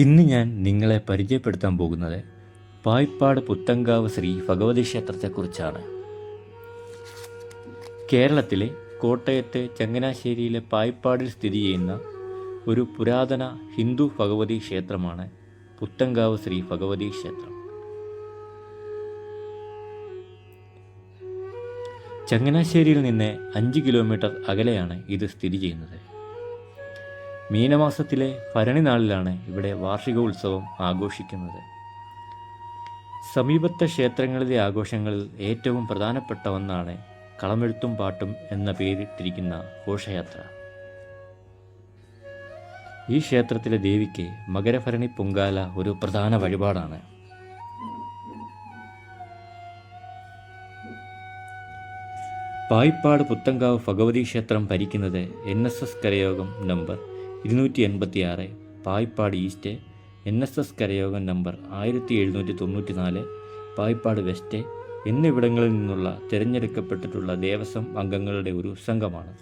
ഇന്ന് ഞാൻ നിങ്ങളെ പരിചയപ്പെടുത്താൻ പോകുന്നത് പായിപ്പാട് പുത്തങ്കാവ് ശ്രീ ഭഗവതി ക്ഷേത്രത്തെക്കുറിച്ചാണ്. കേരളത്തിലെ കോട്ടയത്തെ ചങ്ങനാശ്ശേരിയിലെ പായിപ്പാടിൽ സ്ഥിതി ചെയ്യുന്ന ഒരു പുരാതന ഹിന്ദു ഭഗവതി ക്ഷേത്രമാണ് പുത്തങ്കാവ് ശ്രീ ഭഗവതി ക്ഷേത്രം. ചങ്ങനാശ്ശേരിയിൽ നിന്ന് അഞ്ച് കിലോമീറ്റർ അകലെയാണ് ഇത് സ്ഥിതി ചെയ്യുന്നത്. മീനമാസത്തിലെ ഭരണി നാളിലാണ് ഇവിടെ വാർഷിക ഉത്സവം ആഘോഷിക്കുന്നത്. സമീപത്തെ ക്ഷേത്രങ്ങളിലെ ആഘോഷങ്ങളിൽ ഏറ്റവും പ്രധാനപ്പെട്ട ഒന്നാണ് കളമെഴുത്തും പാട്ടും എന്ന പേരിട്ടിരിക്കുന്ന ഘോഷയാത്ര. ഈ ക്ഷേത്രത്തിലെ ദേവിക്ക് മകരഭരണി പൊങ്കാല ഒരു പ്രധാന വഴിപാടാണ്. പായിപ്പാട് പുത്തങ്കാവ് ഭഗവതി ക്ഷേത്രം ഭരിക്കുന്നത് എൻ എസ് എസ് കരയോഗം നമ്പർ ഇരുന്നൂറ്റി എൺപത്തി ആറ് Payippad east N S S കരയോഗം number ആയിരത്തി എഴുന്നൂറ്റി തൊണ്ണൂറ്റി നാല് പായിപ്പാട് വെസ്റ്റ് എന്നിവിടങ്ങളിൽ നിന്നുള്ള തിരഞ്ഞെടുക്കപ്പെട്ടിട്ടുള്ള ദേവസ്വം അംഗങ്ങളുടെ ഒരു സംഘമാണ്.